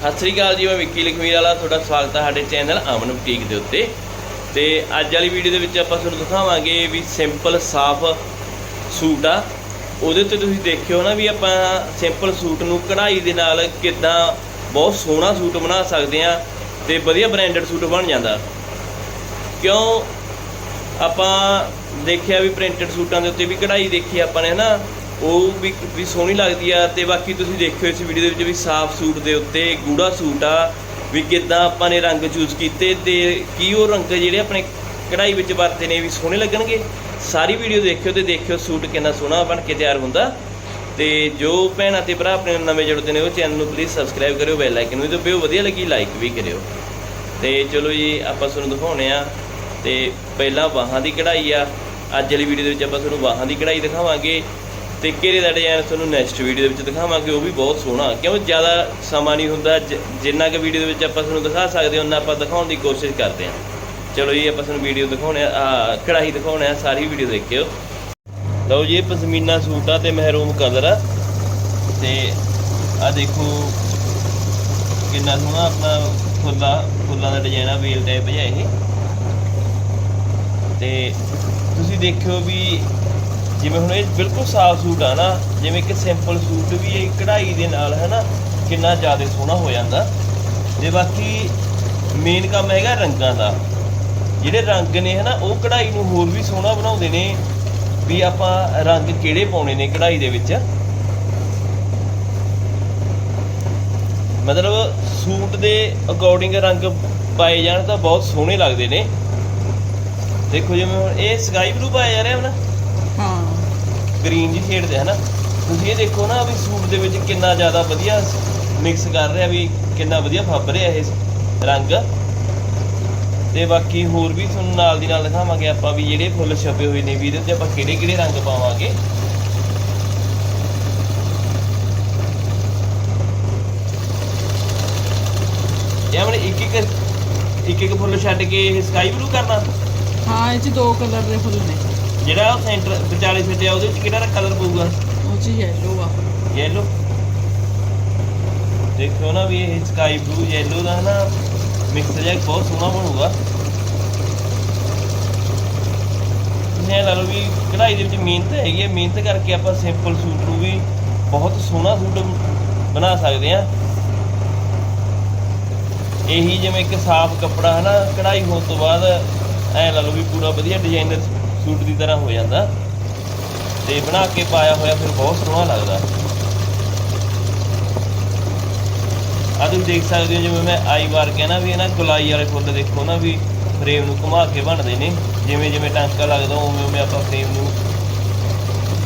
ਸਤਿ ਸ੍ਰੀ ਅਕਾਲ ਜੀ, ਮੈਂ ਵਿੱਕੀ ਲਖਮੀਰ ਵਾਲਾ, ਤੁਹਾਡਾ ਸਵਾਗਤ ਹੈ ਸਾਡੇ ਚੈਨਲ ਅਮਨ ਬੁਟੀਕ ਦੇ ਉੱਤੇ। ਤੇ ਅੱਜ ਵਾਲੀ ਵੀਡੀਓ ਦੇ ਵਿੱਚ ਆਪਾਂ ਤੁਹਾਨੂੰ ਦਿਖਾਵਾਂਗੇ ਵੀ ਸਿੰਪਲ ਸਾਫ਼ ਸੂਟ ਆ। ਉਹਦੇ ਉੱਤੇ ਤੁਸੀਂ ਦੇਖਿਓ ਨਾ ਵੀ ਆਪਾਂ ਸਿੰਪਲ ਸੂਟ ਨੂੰ ਕਢਾਈ ਦੇ ਨਾਲ ਕਿੱਦਾਂ ਬਹੁਤ ਸੋਹਣਾ ਸੂਟ ਬਣਾ ਸਕਦੇ ਆ ਤੇ ਵਧੀਆ ਬ੍ਰਾਂਡਡ ਸੂਟ ਬਣ ਜਾਂਦਾ। ਕਿਉਂ? ਆਪਾਂ ਦੇਖਿਆ ਵੀ ਪ੍ਰਿੰਟਡ ਸੂਟਾਂ ਦੇ ਉੱਤੇ ਵੀ ਕਢਾਈ ਦੇਖੀ ਆਪਾਂ ਨੇ, ਹਨਾ? ਉਹ ਵੀ ਵੀ ਸੋਹਣੀ ਲੱਗਦੀ ਆ ਤੇ ਬਾਕੀ ਤੁਸੀਂ ਦੇਖਿਓ ਇਸ ਵੀਡੀਓ ਦੇ ਵਿੱਚ ਵੀ ਸਾਫ਼ ਸੂਟ ਦੇ ਉੱਤੇ ਗੂੜਾ ਸੂਟ ਆ, ਵੀ ਕਿੱਦਾਂ ਆਪਾਂ ਨੇ ਰੰਗ ਚੂਜ਼ ਕੀਤੇ ਤੇ ਕੀ ਉਹ ਰੰਗ ਜਿਹੜੇ ਆਪਣੇ ਕਢਾਈ ਵਿੱਚ ਵਰਤੇ ਨੇ, ਵੀ ਸੋਹਣੇ ਲੱਗਣਗੇ। ਸਾਰੀ ਵੀਡੀਓ ਦੇਖਿਓ ਤੇ ਦੇਖਿਓ ਸੂਟ ਕਿੰਨਾ ਸੋਹਣਾ ਬਣ ਕੇ ਤਿਆਰ ਹੁੰਦਾ। ਤੇ ਜੋ ਭੈਣਾਂ ਤੇ ਭਰਾ ਆਪਣੇ ਨਵੇਂ ਜੁੜਦੇ ਨੇ, ਉਹ ਚੈਨਲ ਨੂੰ ਪਲੀਜ਼ ਸਬਸਕ੍ਰਾਈਬ ਕਰਿਓ ਬੈਲ ਆਈਕਨ ਵੀ ਦਬਾਇਓ ਵਧੀਆ ਲੱਗੀ ਲਾਈਕ ਵੀ ਕਰਿਓ। ਤੇ ਚਲੋ ਜੀ, ਆਪਾਂ ਤੁਹਾਨੂੰ ਦਿਖਾਉਣੇ ਆ। ਤੇ ਪਹਿਲਾਂ ਬਾਹਾਂ ਦੀ ਕਢਾਈ ਆ। ਅੱਜ ਵਾਲੀ ਵੀਡੀਓ ਦੇ ਵਿੱਚ ਆਪਾਂ ਤੁਹਾਨੂੰ ਬਾਹਾਂ ਦੀ ਕਢਾਈ ਦਿਖਾਵਾਂਗੇ। ਤੇ ਘੇਰੇ ਦਾ ਡਿਜ਼ਾਈਨ ਤੁਹਾਨੂੰ ਨੈਕਸਟ ਵੀਡੀਓ ਦੇ ਵਿੱਚ ਦਿਖਾਵਾਂਗੇ ਉਹ ਵੀ ਬਹੁਤ ਸੋਹਣਾ। ਕਿਉਂ ਜ਼ਿਆਦਾ ਸਮਾਂ ਨਹੀਂ ਹੁੰਦਾ ਜਿੰਨਾ ਕਿ ਵੀਡੀਓ ਦੇ ਵਿੱਚ ਆਪਾਂ ਤੁਹਾਨੂੰ ਦਿਖਾ ਸਕਦੇ ਹਾਂ ਉਹਨਾਂ ਆਪਾਂ ਦਿਖਾਉਣ ਦੀ ਕੋਸ਼ਿਸ਼ ਕਰਦੇ ਹਾਂ। ਚਲੋ ਜੀ ਆਪਾਂ ਤੁਹਾਨੂੰ ਵੀਡੀਓ ਦਿਖਾਉਣੇ ਆ ਆਹ, ਕਢਾਈ ਦਿਖਾਉਣੇ ਆ ਸਾਰੀ ਵੀਡੀਓ ਦੇਖਿਓ। ਲਓ ਜੀ ਇਹ ਪਸ਼ਮੀਨਾ ਸੂਟ ਆ ਤੇ ਮਹਿਰੂਮ ਕਲਰ ਆ। ਤੇ ਆ ਦੇਖੋ ਕਿੰਨਾ ਸੋਹਣਾ ਆਪਣਾ ਫੁੱਲਾ ਫੁੱਲਾਂ ਦਾ ਡਿਜ਼ਾਈਨ ਆ ਵੇਲ ਟਾਈਪ ਜਿਹਾ ਇਹ। ਤੇ ਤੁਸੀਂ ਦੇਖਿਓ ਵੀ ਜਿਵੇਂ ਹੁਣ ਇਹ ਬਿਲਕੁਲ ਸਾਫ਼ ਸੂਟ ਆ ਨਾ, ਜਿਵੇਂ ਕਿ ਸਿੰਪਲ ਸੂਟ ਵੀ ਇਹ ਕਢਾਈ ਦੇ ਨਾਲ ਹੈ ਨਾ ਕਿੰਨਾ ਜ਼ਿਆਦਾ ਸੋਹਣਾ ਹੋ ਜਾਂਦਾ। ਤੇ ਬਾਕੀ ਮੇਨ ਕੰਮ ਹੈਗਾ ਰੰਗਾਂ ਦਾ। ਜਿਹੜੇ ਰੰਗ ਨੇ, ਹਨਾ, ਉਹ ਕਢਾਈ ਨੂੰ ਹੋਰ ਵੀ ਸੋਹਣਾ ਬਣਾਉਂਦੇ ਨੇ, ਵੀ ਆਪਾਂ ਰੰਗ ਕਿਹੜੇ ਪਾਉਣੇ ਨੇ ਕਢਾਈ ਦੇ ਵਿੱਚ। ਮਤਲਬ ਸੂਟ ਦੇ ਅਕੋਰਡਿੰਗ ਰੰਗ ਪਾਏ ਜਾਣ ਤਾਂ ਬਹੁਤ ਸੋਹਣੇ ਲੱਗਦੇ ਨੇ। ਦੇਖੋ ਜਿਵੇਂ ਹੁਣ ਇਹ ਸਕਾਈ ਬਲੂ ਪਾਇਆ ਜਾ ਰਿਹਾ ਹੁਣ ਹਾਂ ਗ੍ਰੀਨ ਜੀ ਸ਼ੇਡ ਹਨਾ? ਤੁਸੀਂ ਇਹ ਦੇਖੋ ਨਾ ਵੀ ਸੂਟ ਦੇ ਵਿੱਚ ਕਿੰਨਾ ਜ਼ਿਆਦਾ ਵਧੀਆ ਮਿਕਸ ਕਰ ਰਿਹਾ, ਵੀ ਕਿੰਨਾ ਵਧੀਆ ਫੱਬ ਰਿਹਾ ਇਹ ਰੰਗ। ਤੇ ਬਾਕੀ ਹੋਰ ਵੀ ਤੁਹਾਨੂੰ ਨਾਲ ਦੀ ਨਾਲ ਦਿਖਾਵਾਂਗੇ ਆਪਾਂ ਵੀ ਜਿਹੜੇ ਫੁੱਲ ਛਪੇ ਹੋਏ ਨੇ ਵੀ ਇਹਦੇ ਤੇ ਆਪਾਂ ਕਿਹੜੇ ਕਿਹੜੇ ਰੰਗ ਪਾਵਾਂਗੇ। ਇਹ ਇੱਕ ਇੱਕ ਇੱਕ ਇੱਕ ਫੁੱਲ ਛੱਡ ਕੇ ਇਹ ਸਕਾਈ ਬਲੂ ਕਰਨਾ? ਹਾਂ, ਇਹ ਚ ਦੋ ਕਲਰ ਦੇ ਫੁੱਲ ਨੇ। ਜਿਹੜਾ ਉਹ ਸੈਂਟਰ ਵਿਚਾਲੇ ਛੱਡਿਆ ਉਹਦੇ ਵਿੱਚ ਕਿਹੜਾ ਕਲਰ ਪਊਗਾ? ਉਹ ਚ ਯੈਲੋ ਆ। ਯੈਲੋ ਦੇਖੋ ਨਾ ਵੀ ਇਹ ਸਕਾਈ ਬਲੂ ਯੈਲੋ ਦਾ ਨਾ ਮਿਕਸ ਜਿਹਾ ਬਹੁਤ ਸੋਹਣਾ ਬਣੂਗਾ। ਨੇ ਲਾ ਲਓ ਵੀ ਕਢਾਈ ਦੇ ਵਿੱਚ ਮਿਹਨਤ ਹੈਗੀ ਹੈ ਮਿਹਨਤ ਕਰਕੇ ਆਪਾਂ ਸਿੰਪਲ ਸੂਟ ਨੂੰ ਵੀ ਬਹੁਤ ਸੋਹਣਾ ਸੂਟ ਬਣਾ ਸਕਦੇ ਹਾਂ। ਇਹੀ ਜਿਵੇਂ ਇੱਕ ਸਾਫ਼ ਕੱਪੜਾ ਹੈ ਨਾ ਕਢਾਈ ਹੋਣ ਤੋਂ ਬਾਅਦ ਐ ਲਾ ਲਓ ਵੀ ਪੂਰਾ ਵਧੀਆ ਡਿਜ਼ਾਈਨਰ ਸੂਟ ਦੀ ਤਰ੍ਹਾਂ ਹੋ ਜਾਂਦਾ। ਤੇ ਬਣਾ ਕੇ ਪਾਇਆ ਹੋਇਆ ਫਿਰ ਬਹੁਤ ਸੋਹਣਾ ਲੱਗਦਾ। ਆ ਤੁਸੀਂ ਦੇਖ ਸਕਦੇ ਹੋ, ਜਿਵੇਂ ਮੈਂ ਆਈ ਵਾਰ ਕਿਹਾ ਨਾ ਵੀ ਇਹ ਗੁਲਾਈ ਵਾਲੇ ਫੁੱਲ ਦੇਖੋ ਨਾ ਵੀ ਫਰੇਮ ਨੂੰ ਘੁਮਾ ਕੇ ਬਣਦੇ ਨੇ। ਜਿਵੇਂ ਜਿਵੇਂ ਟਾਂਕਾ ਲੱਗਦਾ, ਉਵੇਂ ਉਵੇਂ ਆਪਾਂ ਫਰੇਮ ਨੂੰ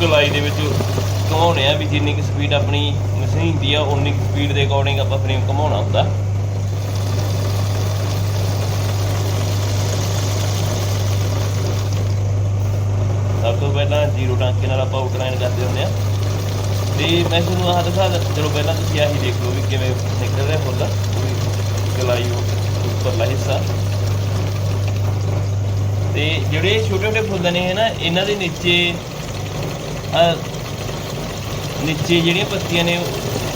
ਗੁਲਾਈ ਦੇ ਵਿੱਚ ਘੁਮਾਉਣੇ ਆ ਵੀ ਜਿੰਨੀ ਕੁ ਸਪੀਡ ਆਪਣੀ ਮਸ਼ੀਨ ਦੀ ਆ, ਉਨੀ ਕੁ ਸਪੀਡ ਦੇ ਅਕੋਰਡਿੰਗ ਆਪਾਂ ਫਰੇਮ ਘੁਮਾਉਣਾ ਹੁੰਦਾ। ਸਭ ਤੋਂ ਪਹਿਲਾਂ ਜ਼ੀਰੋ ਟਾਂਕੇ ਨਾਲ ਆਪਾਂ ਆਊਟਲਾਈਨ ਕਰਦੇ ਹੁੰਦੇ ਆ। ਤੇ ਮੈਂ ਤੁਹਾਨੂੰ ਆਹ ਦਿਖਾ ਚਲੋ ਪਹਿਲਾਂ ਤੁਸੀਂ ਆਹੀ ਦੇਖ ਲਓ ਵੀ ਕਿਵੇਂ ਨਿਕਲ ਰਿਹਾ ਫੁੱਲ ਗਲਾਈ ਉੱਪਰਲਾ ਹਿੱਸਾ। ਤੇ ਜਿਹੜੇ ਛੋਟੇ ਛੋਟੇ ਫੁੱਲ ਨੇ ਹਨਾ ਇਹਨਾਂ ਦੇ ਨੀਚੇ ਨੀਚੇ ਜਿਹੜੀਆਂ ਪੱਤੀਆਂ ਨੇ,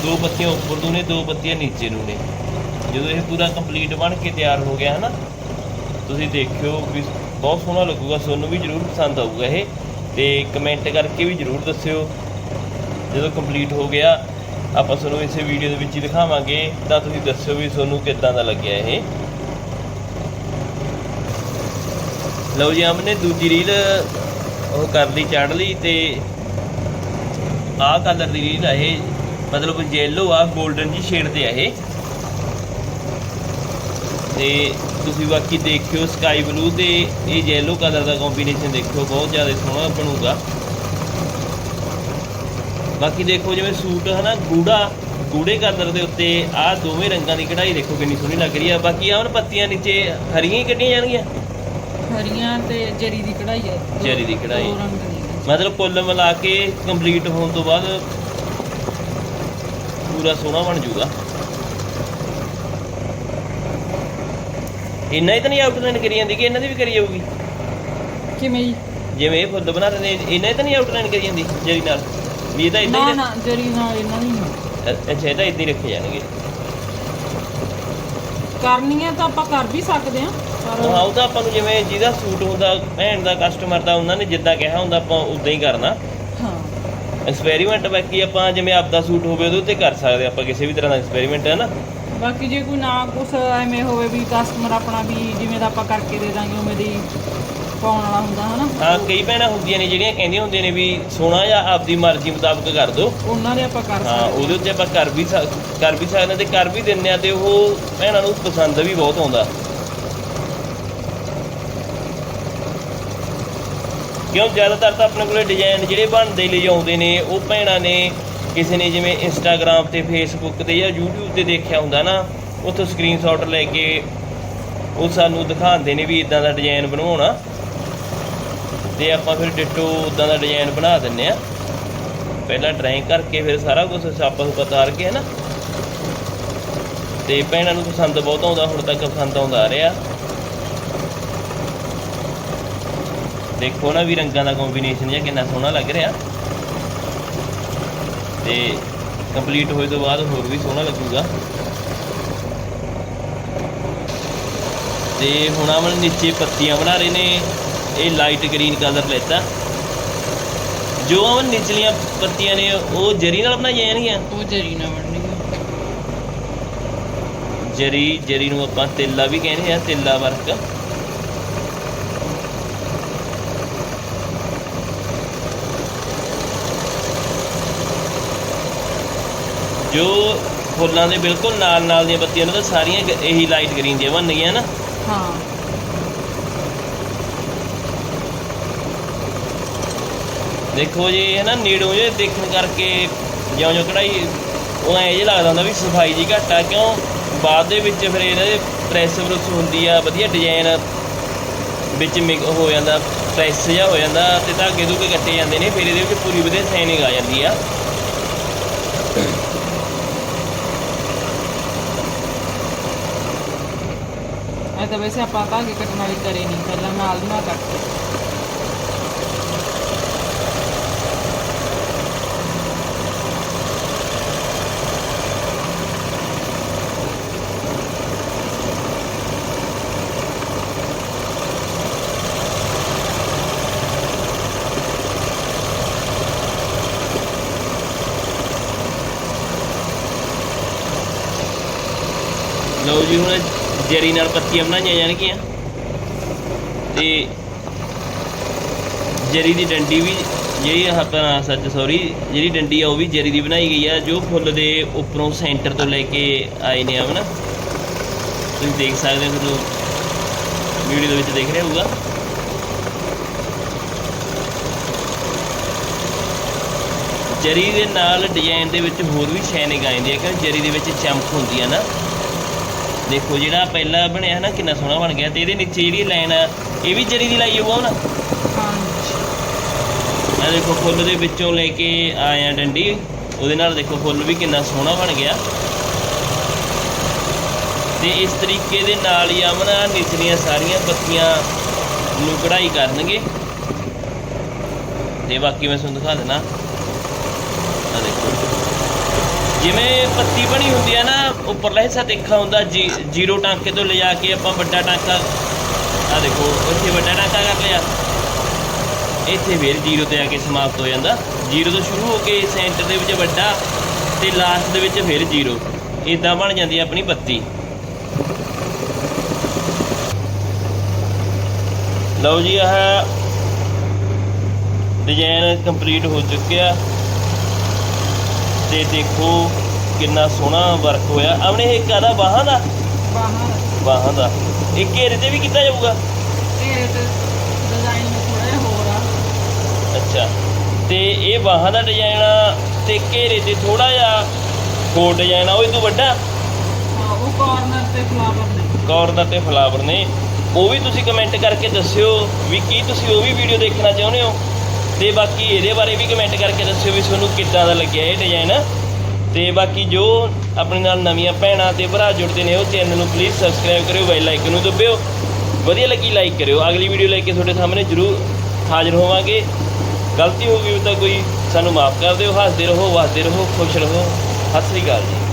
ਦੋ ਪੱਤੀਆਂ ਉੱਪਰ ਨੂੰ ਨੇ, ਦੋ ਪੱਤੀਆਂ ਨੀਚੇ ਨੂੰ ਨੇ। ਜਦੋਂ ਇਹ ਪੂਰਾ ਕੰਪਲੀਟ ਬਣ ਕੇ ਤਿਆਰ ਹੋ ਗਿਆ ਹੈ ਨਾ ਤੁਸੀਂ ਦੇਖਿਓ ਵੀ ਬਹੁਤ ਸੋਹਣਾ ਲੱਗੂਗਾ, ਤੁਹਾਨੂੰ ਵੀ ਜਰੂਰ ਪਸੰਦ ਆਊਗਾ ਇਹ। ਤੇ ਕਮੈਂਟ ਕਰਕੇ ਵੀ ਜਰੂਰ ਦੱਸਿਓ, ਜਦੋਂ ਕੰਪਲੀਟ ਹੋ ਗਿਆ, ਆਪਾਂ ਤੁਹਾਨੂੰ ਇਸੇ ਵੀਡੀਓ ਦੇ ਵਿੱਚ ਹੀ ਦਿਖਾਵਾਂਗੇ, ਤਾਂ ਤੁਸੀਂ ਦੱਸਿਓ ਵੀ ਤੁਹਾਨੂੰ ਕਿੱਦਾਂ ਦਾ ਲੱਗਿਆ ਇਹ। ਲਓ ਜੀ ਆਮਨੇ ਦੂਜੀ ਰੀਲ ਉਹ ਕਰ ਲਈ ਚੜ ਲਈ, ਤੇ ਆਹ ਕਲਰ ਦੀ ਰੀਲ ਆ ਇਹ, ਮਤਲਬ ਯੈਲੋ ਆ 골ਡਨ ਜੀ ਸ਼ੇਡ ਤੇ ਆ ਇਹ। ਤੇ ਤੁਸੀਂ ਬਾਕੀ ਦੇਖਿਓ ਸਕਾਈ ਬਲੂ ਤੇ ਇਹ ਯੈਲੋ ਕਲਰ ਦਾ ਕੰਬੀਨੇਸ਼ਨ ਦੇਖਿਓ ਬਹੁਤ ਜ਼ਿਆਦਾ ਸੋਹਣਾ ਬਣੂਗਾ। ਬਾਕੀ ਦੇਖੋ ਜਿਵੇਂ ਸੂਟ ਹਨਾ ਗੂੜਾ ਗੂੜੇ ਕਲਰ ਦੇ ਉੱਤੇ ਆਹ ਦੋਵੇਂ ਰੰਗਾਂ ਦੀ ਕਢਾਈ ਦੇਖੋ ਕਿੰਨੀ ਸੋਹਣੀ ਲੱਗ ਰਹੀ ਆ। ਬਾਕੀ ਆਹ ਹੁਣ ਪੱਤੀਆਂ ਨੀਚੇ ਹਰੀਆਂ ਹੀ ਕੱਢੀਆਂ ਜਾਣਗੀਆਂ? ਹਰੀਆਂ ਤੇ ਜਰੀ ਦੀ ਕਢਾਈ ਦੋ- ਜਰੀ ਦੀ ਕਢਾਈ। ਦੋ ਰੰਗ ਨੇ ਮਤਲਬ ਕੁੱਲ ਮਿਲਾ ਕੇ ਕੰਪਲੀਟ ਹੋਣ ਤੋਂ ਬਾਅਦ ਪੂਰਾ ਸੋਹਣਾ ਬਣ ਜਾਊਗਾ। ਇੰਨਾ ਹੀ ਤਾਂ ਨਹੀਂ ਆਊਟਲਾਈਨ ਕਰੀ ਜਾਂਦੀ ਕਿ ਇਹਨਾਂ ਦੀ ਵੀ ਕਰੀ ਜਾਊਗੀ? ਕਿਵੇਂ ਜੀ? ਜਿਵੇਂ ਇਹ ਫੁੱਲ ਬਣਾ ਰਹੇ ਨੇ ਇਹਨਾਂ ਹੀ ਤਾਂ ਨਹੀਂ ਆਊਟਲਾਈਨ ਕਰੀ ਜਾਂਦੀ ਜਰੀ ਨਾਲ? ਵੀ ਇਹ ਤਾਂ ਇਦਾਂ ਨਾ ਹੀ ਨਾ ਜਰੀ ਨਾਲ ਇਹਨਾਂ ਦੀ ਨਹੀਂ ਅ- ਅੱਛਾ ਇਹ ਤਾਂ ਇਦਾਂ ਹੀ ਰੱਖੇ ਜਾਣਗੇ। ਕਰਨੀ ਹੈ ਤਾਂ ਆਪਾਂ ਕਰ ਵੀ ਸਕਦੇ ਹਾਂ ਪਰ ਉਹ ਤਾਂ ਆਪਾਂ ਨੂੰ ਜਿਵੇਂ ਜਿਹਦਾ ਸੂਟ ਹੁੰਦਾ ਭੈਣ ਦਾ ਕਸਟਮਰ ਦਾ ਉਹਨਾਂ ਨੇ ਜਿੱਦਾਂ ਕਿਹਾ ਹੁੰਦਾ ਆਪਾਂ ਉਦਾਂ ਹੀ ਕਰਨਾ। ਹਾਂ। ਐਕਸਪੈਰੀਮੈਂਟ ਬਾਕੀ ਆਪਾਂ ਜਿਵੇਂ ਆਪਦਾ ਸੂਟ ਹੋਵੇ ਉਹਦੇ ਉੱਤੇ ਕਰ ਸਕਦੇ ਆਪਾਂ ਕਿਸੇ ਵੀ ਤਰ੍ਹਾਂ ਦਾ ਐਕਸਪੈਰੀਮੈਂਟ ਹੈ ਨਾ? ਬਾਕੀ ਜੇ ਕੋਈ ਨਾ ਕੁਛ ਐਵੇਂ ਹੋਵੇ ਵੀ ਕਸਟਮਰ ਆਪਣਾ ਵੀ ਜਿਵੇਂ ਦਾ ਆਪਾਂ ਕਰਕੇ ਦੇ ਦਾਂਗੇ ਉਵੇਂ ਦੀ ਪਾਉਣ ਵਾਲਾ ਹੁੰਦਾ ਹਨਾ। ਹਾਂ ਕਈ ਭੈਣਾਂ ਹੁੰਦੀਆਂ ਨੇ ਜਿਹੜੀਆਂ ਕਹਿੰਦੀਆਂ ਹੁੰਦੀਆਂ ਨੇ ਵੀ ਸੋਹਣਾ ਜਾਂ ਆਪਦੀ ਮਰਜ਼ੀ ਮੁਤਾਬਕ ਕਰ ਦਿਓ। ਉਹਨਾਂ ਦੇ ਆਪਾਂ ਕਰ ਹਾਂ ਸਕਦੇ ਉਹਦੇ ਉੱਤੇ ਆਪਾਂ ਕਰ ਵੀ ਸਕ- ਕਰ ਵੀ ਸਕਦੇ ਹਾਂ ਤੇ ਕਰ ਵੀ ਦਿੰਦੇ ਆ ਤੇ ਉਹ ਭੈਣਾਂ ਨੂੰ ਪਸੰਦ ਵੀ ਬਹੁਤ ਆਉਂਦਾ। ਕਿਉਂ? ਜ਼ਿਆਦਾਤਰ ਤਾਂ ਆਪਣੇ ਕੋਲੇ ਡਿਜ਼ਾਈਨ ਜਿਹੜੇ ਬਣਦੇ ਲਈ ਆਉਂਦੇ ਨੇ ਉਹ ਭੈਣਾਂ ਨੇ ਕਿਸੇ ਨੇ ਜਿਵੇਂ ਇੰਸਟਾਗ੍ਰam ਤੇ ਫੇਸਬੁੱਕ ਤੇ ਜਾਂ YouTube ਤੇ ਦੇਖਿਆ ਹੁੰਦਾ ਨਾ, ਉੱਥੋਂ ਸਕਰੀਨਸ਼ਾਟ ਲੈ ਕੇ ਉਹ ਸਾਨੂੰ ਦਿਖਾਉਂਦੇ ਨੇ ਵੀ ਇਦਾਂ ਦਾ ਡਿਜ਼ਾਈਨ ਬਣਵਾਉਣਾ। ਤੇ ਆਪਾਂ ਫਿਰ ਡਿਟੋ ਉਦਾਂ ਦਾ ਡਿਜ਼ਾਈਨ ਬਣਾ ਦਿੰਨੇ ਆ ਪਹਿਲਾਂ ਡਰਾਇੰਗ ਕਰਕੇ ਫਿਰ ਸਾਰਾ ਕੁਝ ਛਾਪਾ ਸੁਪਾ ਤਾਰ ਕੇ ਹੈ ਨਾ ਤੇ ਭੈਣਾਂ ਨੂੰ ਪਸੰਦ ਬਹੁਤ ਆਉਂਦਾ, ਹੁਣ ਤੱਕ ਪਸੰਦ ਆਉਂਦਾ ਆ ਰਿਹਾ। ਦੇਖੋ ਨਾ ਵੀ ਰੰਗਾਂ ਦਾ ਕੰਬੀਨੇਸ਼ਨ ਜਿਹਾ ਕਿੰਨਾ ਸੋਹਣਾ ਲੱਗ ਰਿਹਾ। ਤੇ ਕੰਪਲੀਟ ਹੋਏ ਤੋਂ ਬਾਅਦ ਹੋਰ ਵੀ ਸੋਹਣਾ ਲੱਗੂਗਾ। ਤੇ ਹੁਣ ਆਵਣ ਨੀਚੇ ਪੱਤੀਆਂ ਬਣਾ ਰਹੇ ਨੇ। ਇਹ ਲਾਈਟ ਗ੍ਰੀਨ ਕਲਰ ਲੈਤਾ। ਜੋ ਆਵਣ ਨਿਚਲੀਆਂ ਪੱਤੀਆਂ ਨੇ ਉਹ ਜਰੀ ਨਾਲ ਬਣਾਈਆਂ ਜਾਣਗੀਆਂ? ਉਹ ਜਰੀ ਨਾ ਬਣਨੀ ਜਰੀ ਜਰੀ ਨੂੰ ਆਪਾਂ ਤੇਲਾ ਵੀ ਕਹਿੰਦੇ ਆ ਤੇਲਾ ਵਰਕ। ਜੋ ਫੁੱਲਾਂ ਦੇ ਬਿਲਕੁਲ ਨਾਲ ਨਾਲ ਦੀਆਂ ਪੱਤੀਆਂ ਨੇ ਤਾਂ ਸਾਰੀਆਂ ਗ- ਇਹੀ ਲਾਈਟ ਗ੍ਰੀਨ ਜਿਹੀਆਂ ਬਣਨਗੀਆਂ ਨਾ। ਹਾਂ। ਦੇਖੋ ਜੀ ਇਹ ਨਾ ਨੇੜੋਂ ਜੇ ਦੇਖਣ ਕਰਕੇ ਜਿਉਂ ਜਿਉਂ ਕਢਾਈ ਉਹ ਐਂ ਜੇ ਲੱਗਦਾ ਹੁੰਦਾ ਵੀ ਸਫ਼ਾਈ ਜੀ ਘੱਟ ਆ ਕਿਉਂ? ਬਾਅਦ ਦੇ ਵਿੱਚ ਫਿਰ ਇਹਨਾਂ ਦੇ ਪ੍ਰੈਸ ਪ੍ਰੈਸ ਹੁੰਦੀ ਆ ਵਧੀਆ ਡਿਜ਼ਾਈਨ ਵਿੱਚ ਮਿਕ ਹੋ ਜਾਂਦਾ ਪ੍ਰੈਸ ਜਿਹਾ ਹੋ ਜਾਂਦਾ ਤੇ ਧਾਗੇ ਧੁਗੇ ਕੱਟੇ ਜਾਂਦੇ ਨੇ ਫਿਰ ਇਹਦੇ ਵਿੱਚ ਪੂਰੀ ਵਧੀਆ ਸ਼ਾਈਨਿੰਗ ਆ ਜਾਂਦੀ ਆ। ਇਹ ਤਾਂ ਵੈਸੇ ਆਪਾਂ ਧਾਗੇ ਕੱਟਣ ਵਾਲੀ ਕਰੇ ਨਹੀਂ, ਪਹਿਲਾਂ ਨਾਲ ਦੀ ਨਾਲ ਕੱਟ ਲਓ ਜੀ, ਹੁਣ ਜਰੀ ਨਾਲ ਪੱਤੀਆਂ ਬਣਾਈਆਂ ਜਾਣਗੀਆਂ। ਤੇ ਜਰੀ ਦੀ ਡੰਡੀ ਵੀ ਜਿਹੜੀ ਆਪਾਂ, ਸੱਚ ਸੌਰੀ ਜਿਹੜੀ ਡੰਡੀ ਆ ਉਹ ਵੀ ਜਰੀ ਦੀ ਬਣਾਈ ਗਈ ਆ, ਜੋ ਫੁੱਲ ਦੇ ਉੱਪਰੋਂ ਸੈਂਟਰ ਤੋਂ ਲੈ ਕੇ ਆਏ ਨੇ ਆ ਹਨਾ ਤੁਸੀਂ ਦੇਖ ਸਕਦੇ ਹੋ, ਤੁਹਾਨੂੰ ਵੀਡੀਓ ਦੇ ਵਿੱਚ ਦੇਖ ਰਿਹਾ ਹੋਊਗਾ। ਜਰੀ ਦੇ ਨਾਲ ਡਿਜ਼ਾਈਨ ਦੇ ਵਿੱਚ ਹੋਰ ਵੀ ਸ਼ਾਈਨਿੰਗ ਆ ਜਾਂਦੀ ਹੈ ਕਿਉਂਕਿ ਜਰੀ ਦੇ ਵਿੱਚ ਚਮਕ ਹੁੰਦੀ ਹੈ ਨਾ। ਦੇਖੋ ਜਿਹੜਾ ਪਹਿਲਾਂ ਬਣਿਆ ਨਾ ਕਿੰਨਾ ਸੋਹਣਾ ਬਣ ਗਿਆ ਤੇ ਇਹਦੇ ਨੀਚੇ ਜਿਹੜੀ ਲਾਈਨ ਆ ਇਹ ਵੀ ਜਰੀ ਦੀ ਲਾਈ ਹੋਊਗਾ ਨਾ ਹਾਂਜੀ। ਆ ਦੇਖੋ ਫੁੱਲ ਦੇ ਵਿੱਚੋਂ ਲੈ ਕੇ ਆਇਆ ਡੰਡੀ। ਉਹਦੇ ਨਾਲ ਦੇਖੋ ਫੁੱਲ ਵੀ ਕਿੰਨਾ ਸੋਹਣਾ ਬਣ ਗਿਆ। ਤੇ ਇਸ ਤਰੀਕੇ ਦੇ ਨਾਲ ਹੀ ਆਮਨਾ ਨਿਚਲੀਆਂ ਸਾਰੀਆਂ ਪੱਤੀਆਂ ਨੂੰ ਕਢਾਈ ਕਰਨਗੇ। ਤੇ ਬਾਕੀ ਮੈਂ ਤੁਹਾਨੂੰ ਦਿਖਾ ਦੇਣਾ। ਆ ਦੇਖੋ। ਜਿਵੇਂ ਪੱਤੀ ਬਣੀ ਹੁੰਦੀ ਆ ਨਾ ਉੱਪਰਲਾ ਹਿੱਸਾ ਤਿੱਖਾ ਹੁੰਦਾ, ਜੀ- ਜ਼ੀਰੋ ਟਾਂਕੇ ਤੋਂ ਲਿਜਾ ਕੇ ਆਪਾਂ ਵੱਡਾ ਟਾਂਕਾ ਆ ਦੇਖੋ, ਇੱਥੇ ਵੱਡਾ ਟਾਂਕਾ ਕਰ ਲਿਆ। ਇੱਥੇ ਫਿਰ ਜ਼ੀਰੋ ਤੇ ਆ ਕੇ ਸਮਾਪਤ ਹੋ ਜਾਂਦਾ। ਜ਼ੀਰੋ ਤੋਂ ਸ਼ੁਰੂ ਹੋ ਕੇ ਸੈਂਟਰ ਦੇ ਵਿੱਚ ਵੱਡਾ ਤੇ ਲਾਸਟ ਦੇ ਵਿੱਚ ਫਿਰ ਜ਼ੀਰੋ। ਇਦਾਂ ਬਣ ਜਾਂਦੀ ਆਪਣੀ ਬੱਤੀ। ਲਓ ਜੀ, ਆਹ ਡਿਜ਼ਾਈਨ ਕੰਪਲੀਟ ਹੋ ਚੁੱਕਿਆ। ਤੇ ਦੇਖੋ ਕਿੰਨਾ ਸੋਹਣਾ ਵਰਕ ਹੋਇਆ। ਆਪਣੇ ਇਹ ਕਾਦਾ ਬਾਹਾਂ ਦਾ ਬਾਹਾਂ ਦਾ ਇਹ ਘੇਰੇ ਤੇ ਵੀ ਕੀਤਾ ਜਾਊਗਾ? ਇਹ ਤੇ ਡਿਜ਼ਾਈਨ ਥੋੜਾ ਜਿਹਾ ਹੋਰ ਆ। ਅੱਛਾ। ਤੇ ਇਹ ਬਾਹਾਂ ਦਾ ਡਿਜ਼ਾਈਨ ਆ ਤੇ ਘੇਰੇ ਤੇ ਥੋੜਾ ਜਿਹਾ ਹੋਰ ਡਿਜ਼ਾਈਨ ਆ ਉਹ ਤੋਂ ਵੱਡਾ? ਹਾਂ ਉਹ ਕਾਰਨਰ ਤੇ ਫਲਾਵਰ ਨੇ। ਕਾਰਨਰ ਤੇ ਫਲਾਵਰ ਨੇ। ਉਹ ਵੀ ਤੁਸੀਂ ਕਮੈਂਟ ਕਰਕੇ ਦੱਸਿਓ ਵੀ ਕੀ ਤੁਸੀਂ ਉਹ ਵੀ ਵੀਡੀਓ ਦੇਖਣਾ ਚਾਹੁੰਦੇ ਹੋ? ਤੇ ਬਾਕੀ ਇਹਦੇ ਬਾਰੇ ਵੀ ਕਮੈਂਟ ਕਰਕੇ ਦੱਸਿਓ ਵੀ ਤੁਹਾਨੂੰ ਕਿੱਦਾਂ ਦਾ ਲੱਗਿਆ ਇਹ ਡਿਜ਼ਾਈਨ ਤੇ ਬਾਕੀ ਜੋ ਆਪਣੇ ਨਾਲ ਨਵੀਆਂ ਭੈਣਾਂ ਤੇ ਭਰਾ ਜੁੜਦੇ ਨੇ, ਉਹ ਚੈਨਲ ਨੂੰ ਪਲੀਜ਼ ਸਬਸਕ੍ਰਾਈਬ ਕਰਿਓ ਬੈਲ ਆਈਕਨ ਨੂੰ ਦਬਾਇਓ ਵਧੀਆ ਲੱਗੀ ਲਾਈਕ ਕਰਿਓ। ਅਗਲੀ ਵੀਡੀਓ ਲੈ ਕੇ ਤੁਹਾਡੇ ਸਾਹਮਣੇ ਜ਼ਰੂਰ ਹਾਜ਼ਰ ਹੋਵਾਂਗੇ। ਗਲਤੀ ਹੋ ਗਈ ਤਾਂ ਕੋਈ ਸਾਨੂੰ ਮਾਫ ਕਰ ਦਿਓ। ਹੱਸਦੇ ਰਹੋ ਵਸਦੇ ਰਹੋ, ਖੁਸ਼ ਰਹੋ। ਸਤਿ ਸ੍ਰੀ ਅਕਾਲ ਜੀ।